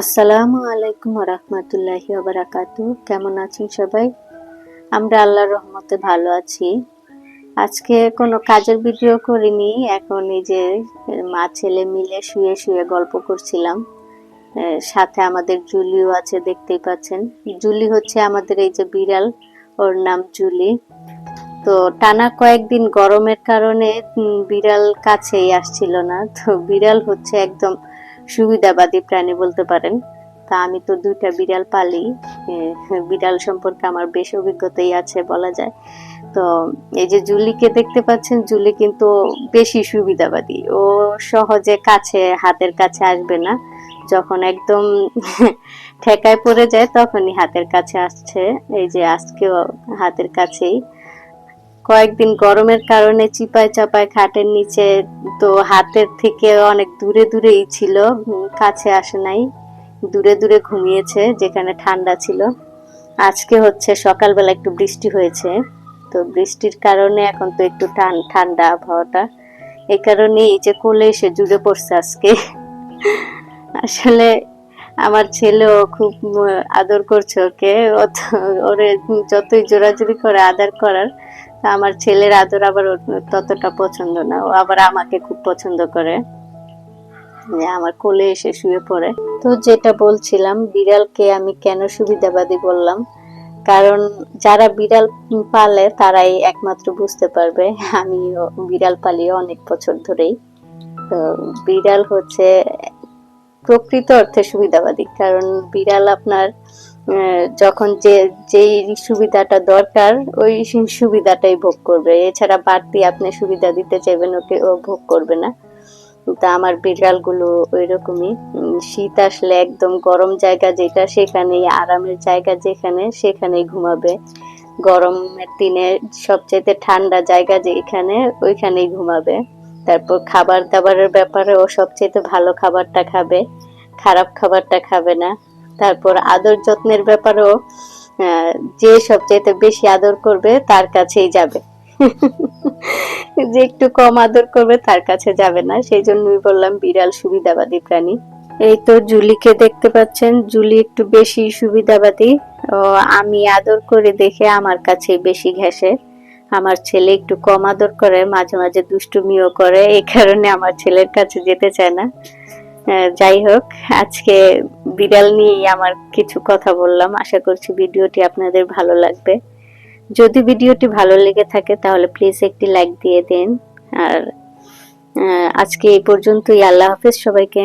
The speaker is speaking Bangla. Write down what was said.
আসসালামু আলাইকুম রহমতুল্লাহি বারাকাতু কেমন আছেন সবাই? আমরা আল্লাহর রহমতে ভালো আছি। আজকে কোনো কাজের ভিডিও করিনি, এখন এই যে, মা ছেলে মিলে শুয়ে শুয়ে গল্প করছিলাম। সাথে আমাদের জুলিও আছে, দেখতেই পাচ্ছেন। জুলি হচ্ছে আমাদের এই যে বিড়াল, ওর নাম জুলি। তো টানা কয়েকদিন গরমের কারণে বিড়াল কাছেই আসছিল না। তো বিড়াল হচ্ছে একদম সুবিধাবাদী প্রাণী বলতে পারেন। তা আমি তো দুইটা বিড়াল পালি বিড়াল সম্পর্কে আমার বেশ অভিজ্ঞতাই আছে বলা যায়। তো এই যে জুলিকে দেখতে পাচ্ছেন, জুলি কিন্তু বেশি সুবিধাবাদী। ও সহজে কাছে, হাতের কাছে আসবে না। যখন একদম ঠেকায় পড়ে যায়, তখনই হাতের কাছে আসছে। এই যে আজকেও হাতের কাছেই। কয়েকদিন গরমের কারণে চিপায় চাপায় খাটের নিচে তো হাতের থেকে অনেক দূরে দূরেই ছিল কাছে আসে নাই। দূরে দূরে ঘুমিয়েছে, যেখানে ঠান্ডা ছিল। আজকে হচ্ছে সকালবেলা একটু বৃষ্টি হয়েছে। তো বৃষ্টির কারণে এখন তো একটু ঠান- ঠান্ডা আবহাওয়াটা। এই কারণে এই যে কোলে এসে জুড়ে পড়ছে আজকে। আসলে আমার ছেলেও খুব আদর করছে ওকে। ওরে যতই জোরাজুরি করে আদর করার আমার ছেলের আদর আবার ততটা পছন্দ না, ও আবার আমাকে খুব পছন্দ করে। আমার কোলে এসে শুয়ে পড়ে। তো যেটা বলছিলাম, বিড়ালকে আমি কেন সুবিধাবাদী বললাম? কারণ যারা বিড়াল পালে তারাই একমাত্র বুঝতে পারবে, আমি বিড়াল পালি অনেক বছর ধরেই। তো বিড়াল হচ্ছে প্রকৃত অর্থে সুবিধাবাদী, কারণ বিড়াল আপনার যখন যে, যেই সুবিধাটা দরকার, ওই সুবিধাটাই ভোগ করবে। এছাড়া বাড়তি আপনি সুবিধা দিতে চাইবেন, ওকে, ও ভোগ করবে না। তা আমার বিড়ালগুলো ওই রকমই শীত আসলে একদম গরম জায়গা যেটা, সেখানেই, আরামের জায়গা যেখানে, সেখানেই ঘুমাবে। গরমের দিনে সবচাইতে ঠান্ডা জায়গা যেখানে, ওইখানেই ঘুমাবে। তারপর খাবার দাবারের ব্যাপারে ও সবচাইতে ভালো খাবারটা খাবে। খারাপ খাবারটা খাবে না। তারপর আদর যত্নের ব্যাপারেও যে সবচাইতে বেশি আদর করবে তার কাছেই যাবে। যে একটু কম আদর করবে তার কাছে যাবে না। সেই জন্যই বললাম, বিড়াল সুবিধাবাদী প্রাণী। এই তো জুলিকে দেখতে পাচ্ছেন। জুলি একটু বেশি সুবিধাবাদী। আমি আদর করে দেখে আমার কাছে বেশি ঘেঁষে। আমার ছেলে একটু কম আদর করে, মাঝে মাঝে দুষ্টুমিও করে। এই কারণে আমার ছেলের কাছে যেতে চায় না। যাই হোক, আজকে বিড়াল নিয়েই আমার কিছু কথা বললাম। আশা করছি ভিডিওটি আপনাদের ভালো লাগবে। যদি ভিডিওটি ভালো লেগে থাকে তাহলে প্লিজ একটি লাইক দিয়ে দিন। আর আজকে এই পর্যন্তই। আল্লাহ হাফেজ সবাইকে।